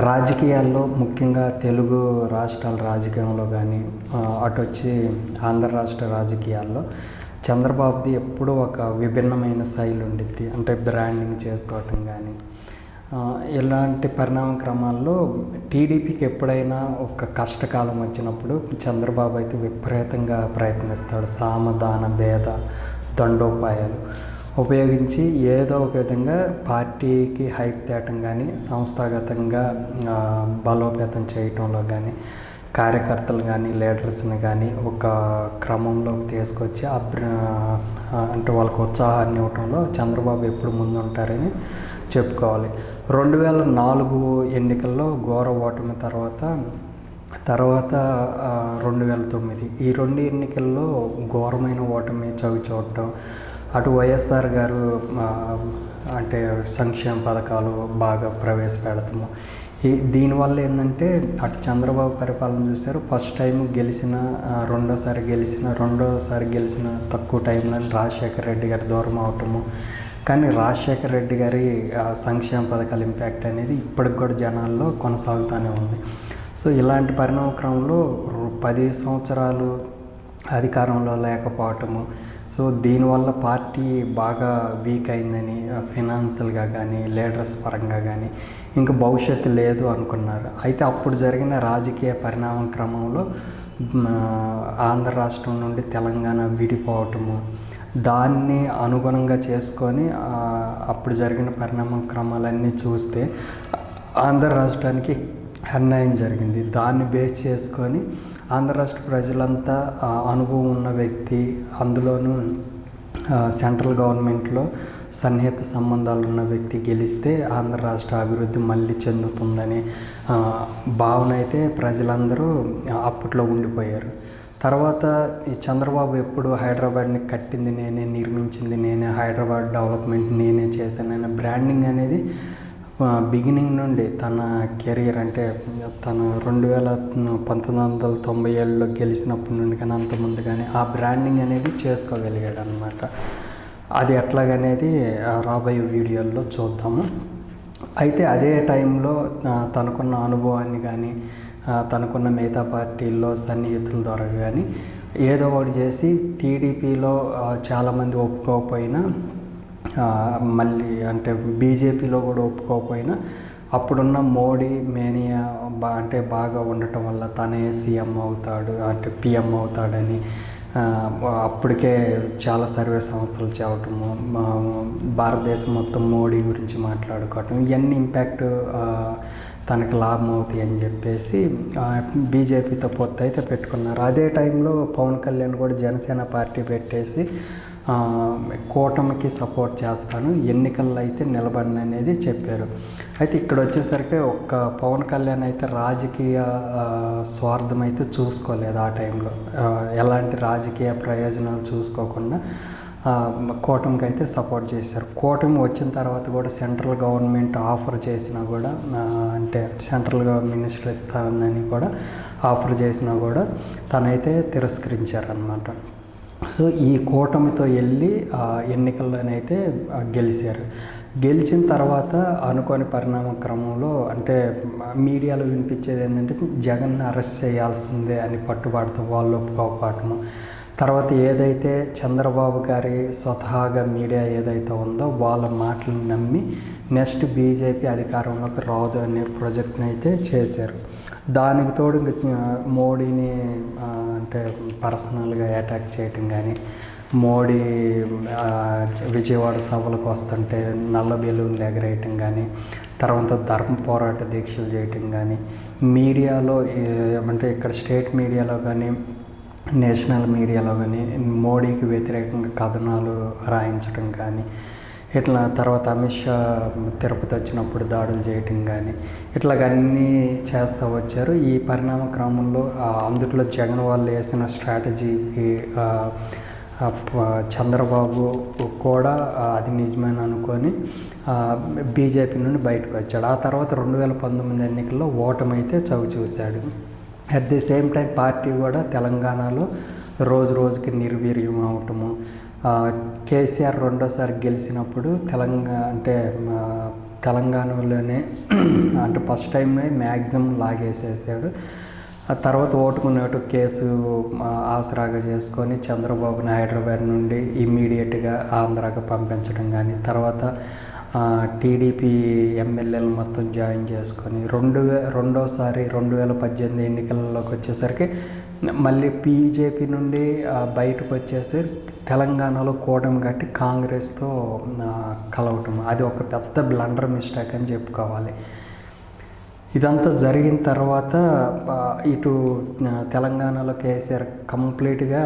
రాజకీయాల్లో ముఖ్యంగా తెలుగు రాష్ట్రాల రాజకీయంలో కానీ అటు వచ్చి ఆంధ్ర రాష్ట్ర రాజకీయాల్లో చంద్రబాబుది ఎప్పుడూ ఒక విభిన్నమైన శైలి ఉండిద్ది. అంటే బ్రాండింగ్ చేసుకోవటం కానీ ఇలాంటి పరిణామ క్రమాల్లో టీడీపీకి ఎప్పుడైనా ఒక కష్టకాలం వచ్చినప్పుడు చంద్రబాబు అయితే విపరీతంగా ప్రయత్నిస్తాడు. సామధాన భేద దండోపాయాలు. ఉపయోగించి ఏదో ఒక విధంగా పార్టీకి హైప్ తేటం కానీ సంస్థాగతంగా బలోపేతం చేయటంలో కానీ కార్యకర్తలు కానీ లీడర్స్ని కానీ ఒక క్రమంలోకి తీసుకొచ్చి ఆ అంటే వాళ్ళకు ఉత్సాహాన్ని ఇవ్వటంలో చంద్రబాబు ఎప్పుడు ముందు ఉంటారని చెప్పుకోవాలి. రెండు వేల నాలుగు ఎన్నికల్లో ఘోర ఓటమి తర్వాత తర్వాత రెండు వేల తొమ్మిది. ఈ రెండు ఎన్నికల్లో ఘోరమైన ఓటమి చవి చూడటం అటు వైఎస్ఆర్ గారు అంటే సంక్షేమ పథకాలు బాగా ప్రవేశపెడతాము. ఈ దీనివల్ల ఏంటంటే అటు చంద్రబాబు పరిపాలన చూశారు ఫస్ట్ టైం గెలిచిన రెండోసారి గెలిచిన రెండోసారి గెలిచిన తక్కువ టైంలో రాజశేఖర రెడ్డి గారి దూరం అవటము. కానీ రాజశేఖర రెడ్డి గారి సంక్షేమ పథకాల ఇంపాక్ట్ అనేది ఇప్పటికి కూడా జనాల్లో కొనసాగుతూనే ఉంది. సో ఇలాంటి పరిణామ క్రమంలో పది సంవత్సరాలు అధికారంలో లేకపోవటము సో దీనివల్ల పార్టీ బాగా వీక్ అయిందని ఫినాన్షియల్గా కానీ లీడర్స్ పరంగా కానీ ఇంకా భవిష్యత్తు లేదు అనుకున్నారు. అయితే అప్పుడు జరిగిన రాజకీయ పరిణామం క్రమంలో ఆంధ్ర రాష్ట్రం నుండి తెలంగాణ విడిపోవటము దాన్ని అనుగుణంగా చేసుకొని అప్పుడు జరిగిన పరిణామ క్రమాలన్నీ చూస్తే ఆంధ్ర రాష్ట్రానికి అన్యాయం జరిగింది. దాన్ని బేస్ చేసుకొని ఆంధ్ర రాష్ట్ర ప్రజలంతా అనుభవం ఉన్న వ్యక్తి అందులోనూ సెంట్రల్ గవర్నమెంట్లో సన్నిహిత సంబంధాలు ఉన్న వ్యక్తి గెలిస్తే ఆంధ్ర రాష్ట్ర అభివృద్ధి మళ్ళీ చెందుతుందనే భావన అయితే ప్రజలందరూ అప్పట్లో ఉండిపోయారు. తర్వాత ఈ చంద్రబాబు ఎప్పుడు హైదరాబాద్ని కట్టింది నేనే నిర్మించింది నేనే హైదరాబాద్ డెవలప్మెంట్ నేనే చేశాననే బ్రాండింగ్ అనేది బిగినింగ్ నుండి తన కెరీర్ అంటే తన రెండు వేల పంతొమ్మిది వందల తొంభై ఏళ్ళలో గెలిచినప్పటి నుండి కానీ అంతకుముందు కానీ ఆ బ్రాండింగ్ అనేది చేసుకోగలిగాడు అనమాట అది ఎట్లాగనేది రాబోయే వీడియోల్లో చూద్దాము. అయితే అదే టైంలో తనకున్న అనుభవాన్ని కానీ తనకున్న మిగతా పార్టీల్లో సన్నిహితుల ద్వారా కానీ ఏదో ఒకటి చేసి టీడీపీలో చాలామంది ఒప్పుకోకపోయినా మళ్ళీ అంటే బీజేపీలో కూడా ఒప్పుకోకపోయినా అప్పుడున్న మోడీ మేనియా బా అంటే బాగా ఉండటం వల్ల తనే సీఎం అవుతాడు అంటే పిఎం అవుతాడని అప్పటికే చాలా సర్వే సంస్థలు చేయటము భారతదేశం మొత్తం మోడీ గురించి మాట్లాడుకోవటం ఇవన్నీ ఇంపాక్ట్ తనకు లాభం అవుతాయి అని చెప్పేసి బీజేపీతో పొత్తు అయితే పెట్టుకున్నారు. అదే టైంలో పవన్ కళ్యాణ్ కూడా జనసేన పార్టీ పెట్టేసి కూటమికి సపోర్ట్ చేస్తాను. ఎన్నికల్లో అయితే నిలబడిన అనేది చెప్పారు. అయితే ఇక్కడ వచ్చేసరికి ఒక్క పవన్ కళ్యాణ్ అయితే రాజకీయ స్వార్థం అయితే చూసుకోలేదు ఆ టైంలో. ఎలాంటి రాజకీయ ప్రయోజనాలు చూసుకోకుండా కూటమికి అయితే సపోర్ట్ చేశారు. కూటమి వచ్చిన తర్వాత కూడా సెంట్రల్ గవర్నమెంట్ ఆఫర్ చేసినా కూడా అంటే సెంట్రల్ మినిస్టర్ ఇస్తానని కూడా ఆఫర్ చేసినా కూడా తనైతే తిరస్కరించారనమాట సో ఈ కూటమితో వెళ్ళి ఆ, ఎన్నికల్లోనైతే గెలిచారు. గెలిచిన తర్వాత అనుకోని పరిణామ క్రమంలో అంటే మీడియాలో వినిపించేది ఏంటంటే జగన్ అరెస్ట్ చేయాల్సిందే అని పట్టుబడతాం వాళ్ళు ఒప్పుకోకపోవటము తర్వాత ఏదైతే చంద్రబాబు గారి స్వతహాగా మీడియా ఏదైతే ఉందో వాళ్ళ మాటలను నమ్మి నెక్స్ట్ బీజేపీ అధికారంలోకి రాదు అనే ప్రాజెక్ట్ని అయితే చేశారు. దానికి తోడు ఇంకా మోడీని అంటే పర్సనల్గా అటాక్ చేయటం కానీ మోడీ విజయవాడ సభలకు వస్తుంటే నల్ల బెలూన్లు ఎగరేయటం కానీ తర్వాత ధర్మ పోరాట దీక్షలు చేయటం కానీ మీడియాలో అంటే ఇక్కడ స్టేట్ మీడియాలో కానీ నేషనల్ మీడియాలో కానీ మోడీకి వ్యతిరేకంగా కథనాలు రాయించడం కానీ ఇట్లా తర్వాత అమిత్ షా తిరుపతి వచ్చినప్పుడు దాడులు చేయటం కానీ ఇట్లాగన్నీ చేస్తూ వచ్చారు. ఈ పరిణామ క్రమంలో అందుట్లో జగన్ వాళ్ళు వేసిన స్ట్రాటజీకి చంద్రబాబు కూడా అది నిజమని అనుకొని బీజేపీ నుండి బయటకు వచ్చాడు. ఆ తర్వాత రెండు వేల పంతొమ్మిది ఎన్నికల్లో ఓటమైతే చవి చూశాడు. At the same time party కూడా తెలంగాణలో రోజు రోజుకి నిర్వీర్యం అవటము కేసీఆర్ రెండోసారి గెలిచినప్పుడు తెలంగాణ అంటే తెలంగాణలోనే అంటే ఫస్ట్ టైమే మ్యాక్సిమం లాగేసేసాడు. ఆ తర్వాత ఓటుకున్నట్టు కేసు ఆసరాగా చేసుకొని చంద్రబాబుని హైదరాబాద్ నుండి ఇమ్మీడియట్గా ఆంధ్రాకి పంపించడం కానీ తర్వాత టీడీపీ ఎమ్మెల్యేలు మొత్తం జాయిన్ చేసుకొని రెండు వే రెండోసారి రెండు వేల పద్దెనిమిది ఎన్నికలలోకి వచ్చేసరికి మళ్ళీ బీజేపీ నుండి బయటకు వచ్చేసి తెలంగాణలో కూటమి కట్టి కాంగ్రెస్తో కలవటం. అది ఒక పెద్ద బ్లండర్ మిస్టేక్ అని చెప్పుకోవాలి. ఇదంతా జరిగిన తర్వాత ఇటు తెలంగాణలో కేసీఆర్ కంప్లీట్గా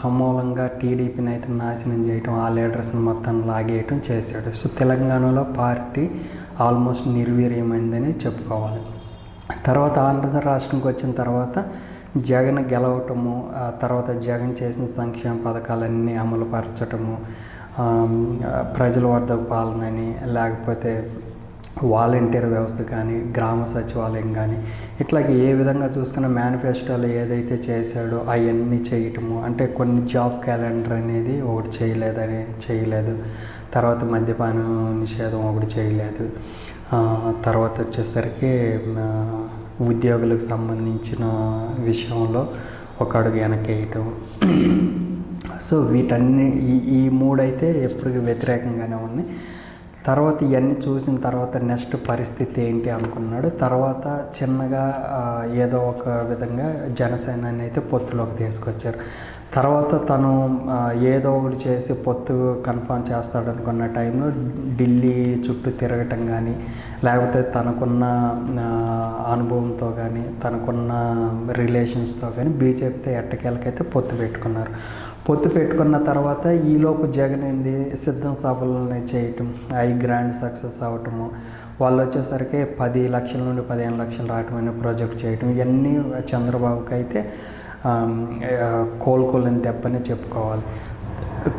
సమూలంగా టీడీపీని అయితే నాశనం చేయటం ఆ లీడర్స్ని మొత్తం లాగేయటం చేశాడు. సో తెలంగాణలో పార్టీ ఆల్మోస్ట్ నిర్వీర్యమైందని చెప్పుకోవాలి. తర్వాత ఆంధ్ర రాష్ట్రంకి వచ్చిన తర్వాత జగన్ గెలవటము ఆ తర్వాత జగన్ చేసిన సంక్షేమ పథకాలన్నీ అమలుపరచటము పరచటము ప్రజల వద్ద పాలనని లేకపోతే వాలంటీర్ వ్యవస్థ కానీ గ్రామ సచివాలయం కానీ ఇట్లాగే ఏ విధంగా చూసుకున్న మేనిఫెస్టోలో ఏదైతే చేశాడో అవన్నీ చేయటము అంటే కొన్ని జాబ్ క్యాలెండర్ అనేది ఒకటి చేయలేదని చేయలేదు. తర్వాత మద్యపాన నిషేధం ఒకటి చేయలేదు. తర్వాత వచ్చేసరికి ఉద్యోగులకు సంబంధించిన విషయంలో ఒక అడుగు వెనకేయటం. సో వీటన్ని ఈ ఈ మూడైతే ఎప్పుడు వ్యతిరేకంగానే ఉన్నాయి. తర్వాత ఇవన్నీ చూసిన తర్వాత నెక్స్ట్ పరిస్థితి ఏంటి అనుకున్నాడు. తర్వాత చిన్నగా ఏదో ఒక విధంగా జనసేనని అయితే పొత్తులోకి తీసుకొచ్చారు. తర్వాత తను ఏదో ఒకటి చేసి పొత్తు కన్ఫర్మ్ చేస్తాడు అనుకున్న టైంలో ఢిల్లీ చుట్టూ తిరగటం కానీ లేకపోతే తనకున్న అనుభవంతో కానీ తనకున్న రిలేషన్స్తో కానీ బీజేపీతో ఎట్టకేలకైతే పొత్తు పెట్టుకున్నారు. పొత్తు పెట్టుకున్న తర్వాత ఈలోపు జగన్ ఏంది సిద్ధం సభలని చేయటం అవి గ్రాండ్ సక్సెస్ అవ్వటము వాళ్ళు వచ్చేసరికి పది లక్షల నుండి పదిహేను లక్షలు రావటం అనే ప్రాజెక్ట్ చేయటం ఇవన్నీ చంద్రబాబుకి అయితే కోలుకోలేని దెబ్బని చెప్పుకోవాలి.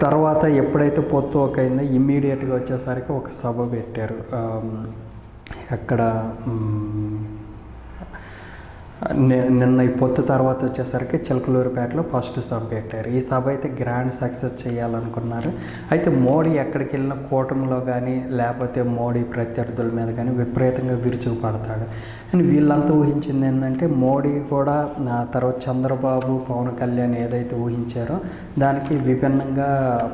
తర్వాత ఎప్పుడైతే పొత్తు ఒక అయిందో ఇమ్మీడియట్గా వచ్చేసరికి ఒక సభ పెట్టారు. అక్కడ ఎక్కడ నిన్న ఈ పొత్తు తర్వాత వచ్చేసరికి చిలకలూరుపేటలో ఫస్ట్ సభ పెట్టారు. ఈ సభ అయితే గ్రాండ్ సక్సెస్ చేయాలనుకున్నారు. అయితే మోడీ ఎక్కడికి వెళ్ళిన కూటమిలో కానీ లేకపోతే మోడీ ప్రత్యర్థుల మీద కానీ విపరీతంగా విరుచుకుపడతాడు కానీ వీళ్ళంతా ఊహించింది ఏంటంటే మోడీ కూడా నా తర్వాత చంద్రబాబు పవన్ కళ్యాణ్ ఏదైతే ఊహించారో దానికి విభిన్నంగా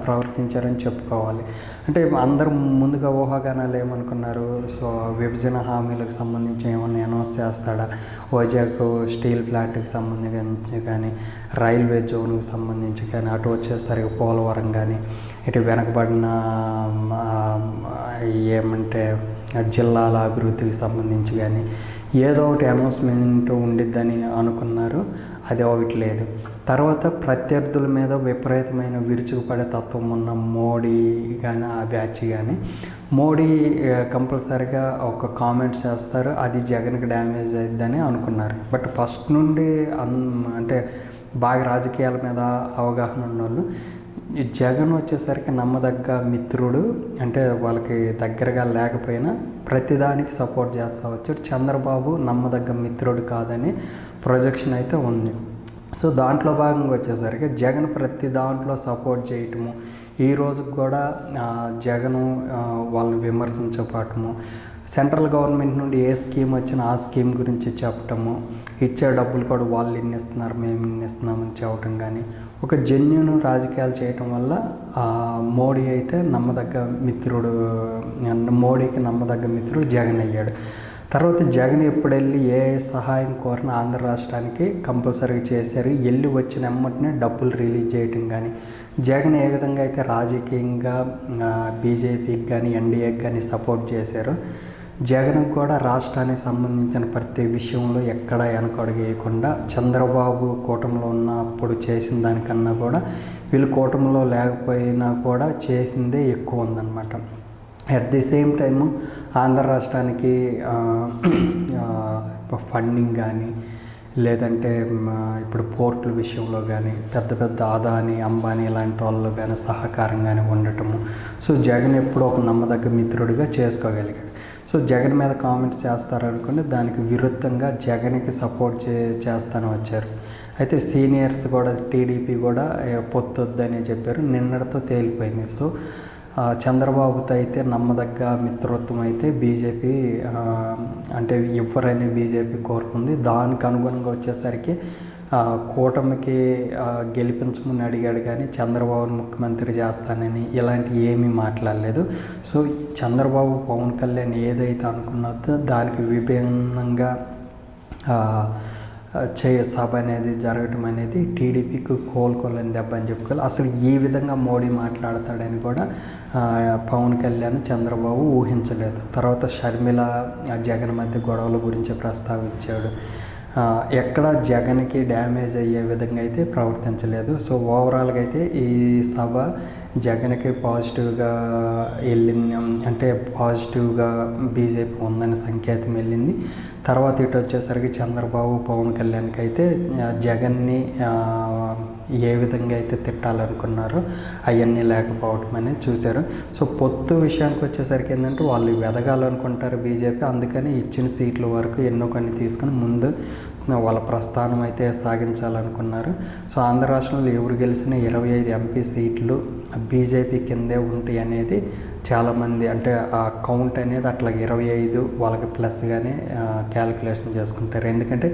ప్రవర్తించారని చెప్పుకోవాలి. అంటే అందరూ ముందుగా ఊహాగానాలు ఏమనుకున్నారు? సో విభజన హామీలకు సంబంధించి ఏమన్నా అనౌన్స్ చేస్తాడా? వైజాగ్ స్టీల్ ప్లాంట్కి సంబంధించి కానీ రైల్వే జోన్కి సంబంధించి కానీ అటు వచ్చేసరికి పోలవరం కానీ ఇటు వెనకబడిన ఏమంటే జిల్లాల అభివృద్ధికి సంబంధించి కానీ ఏదో ఒకటి అనౌన్స్మెంట్ ఉండిద్దని అనుకున్నారు. అది ఒకటి లేదు. తర్వాత ప్రత్యర్థుల మీద విపరీతమైన విరుచుకుపడే తత్వం ఉన్న మోడీ కానీ ఆ బ్యాచ్ కానీ మోడీ కంపల్సరిగా ఒక కామెంట్స్ చేస్తారు అది జగన్కి డ్యామేజ్ అయిద్దని అనుకున్నారు. బట్ ఫస్ట్ నుండి అన్ అంటే బాగా రాజకీయాల మీద అవగాహన ఉన్నోళ్ళు ఈ జగన్ వచ్చేసరికి నమ్మదగ్గ మిత్రుడు అంటే వాళ్ళకి దగ్గరగా లేకపోయినా ప్రతిదానికి సపోర్ట్ చేస్తూ వచ్చాడు. చంద్రబాబు నమ్మదగ్గ మిత్రుడు కాదని ప్రొజెక్షన్ అయితే ఉంది. సో దాంట్లో భాగంగా వచ్చేసరికి జగన్ ప్రతి దాంట్లో సపోర్ట్ చేయటము. ఈ రోజుకి కూడా జగను వాళ్ళని విమర్శించపడటము సెంట్రల్ గవర్నమెంట్ నుండి ఏ స్కీమ్ వచ్చినా ఆ స్కీమ్ గురించి చెప్పటము. ఇచ్చే డబ్బులు కూడా వాళ్ళు ఇన్ని ఇస్తున్నారు మేము ఇన్ని ఇస్తున్నామని చెప్పటం కానీ ఒక జెన్యున్ రాజకీయాలు చేయటం వల్ల మోడీ అయితే నమ్మదగ్గ మిత్రుడు మోడీకి నమ్మదగ్గ మిత్రుడు జగన్ అయ్యాడు. తర్వాత జగన్ ఎప్పుడు వెళ్ళి ఏ సహాయం కోరిన ఆంధ్ర రాష్ట్రానికి కంపల్సరీగా చేశారు. వెళ్ళి వచ్చిన ఎమ్మటనే డబ్బులు రిలీజ్ చేయటం కానీ జగన్ ఏ విధంగా అయితే రాజకీయంగా బీజేపీకి కానీ ఎన్డీఏకి కానీ సపోర్ట్ చేశారు జగన్ కూడా రాష్ట్రానికి సంబంధించిన ప్రతి విషయంలో ఎక్కడ వెనకడుగు వేయకుండా చంద్రబాబు కూటమిలో ఉన్నప్పుడు చేసిన దానికన్నా కూడా వీళ్ళు కూటమిలో లేకపోయినా కూడా చేసిందే ఎక్కువ ఉందన్నమాట. At the same time Andhra రాష్ట్రానికి ఫండింగ్ కానీ లేదంటే ఇప్పుడు పోర్టుల విషయంలో కానీ పెద్ద పెద్ద ఆదాని అంబానీ ఇలాంటి వాళ్ళు కానీ సహకారం కానీ ఉండటము. సో జగన్ ఎప్పుడు ఒక నమ్మదగ్గ మిత్రుడిగా చేసుకోగలిగాడు. సో జగన్ మీద కామెంట్స్ చేస్తారనుకుని దానికి విరుద్ధంగా జగన్కి సపోర్ట్ చే చేస్తాను వచ్చారు. అయితే సీనియర్స్ కూడా టీడీపీ కూడా ఏ, పొత్తొద్దని చెప్పారు. నిన్నటితో తేలిపోయింది. సో చంద్రబాబుతో అయితే నమ్మదగ్గ మిత్రత్వం అయితే బీజేపీ అంటే ఇవ్వరని బీజేపీ కోరుకుంది దానికి అనుగుణంగా వచ్చేసరికి కూటమికి గెలిపించమని అడిగాడు కానీ చంద్రబాబును ముఖ్యమంత్రి చేస్తానని ఇలాంటి ఏమీ మాట్లాడలేదు. సో చంద్రబాబు పవన్ కళ్యాణ్ ఏదైతే అనుకున్నదో దానికి విభిన్నంగా ఆ, చే సభ అనేది జరగటం అనేది టీడీపీకి కోలుకోలేని దెబ్బ అని చెప్పుకోవాలి. అసలు ఈ విధంగా మోడీ మాట్లాడతాడని కూడా పవన్ కళ్యాణ్ చంద్రబాబు ఊహించలేదు. తర్వాత షర్మిల జగన్ మధ్య గొడవల గురించి ప్రస్తావించాడు. ఎక్కడ జగన్కి డ్యామేజ్ అయ్యే విధంగా అయితే ప్రవర్తించలేదు. సో ఓవరాల్గా అయితే ఈ సభ జగన్కి పాజిటివ్గా వెళ్ళింది. అంటే పాజిటివ్గా బీజేపీ ఉందని సంకేతం వెళ్ళింది. తర్వాత ఇటు వచ్చేసరికి చంద్రబాబు పవన్ కళ్యాణ్కి అయితే జగన్ని ఏ విధంగా అయితే తిట్టాలనుకున్నారో అవన్నీ లేకపోవటం అనేది చూశారు. సో పొత్తు విషయానికి వచ్చేసరికి ఏంటంటే వాళ్ళు ఎదగాలనుకుంటారు బీజేపీ. అందుకని ఇచ్చిన సీట్ల వరకు ఎన్నో కొన్ని తీసుకుని ముందు వాళ్ళ ప్రస్థానం అయితే సాగించాలనుకున్నారు. సో ఆంధ్ర రాష్ట్రంలో ఎవరు గెలిచిన ఇరవై ఐదు ఎంపీ సీట్లు బీజేపీ కిందే ఉంటాయి అనేది చాలామంది అంటే ఆ కౌంట్ అనేది అట్లా ఇరవై ఐదు వాళ్ళకి ప్లస్గానే క్యాలిక్యులేషన్ చేసుకుంటారు. ఎందుకంటే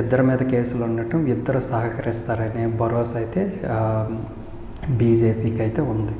ఇద్దరి మీద కేసులు ఉండటం ఇద్దరు సహకరిస్తారనే భరోసా అయితే బీజేపీకి అయితే ఉంది.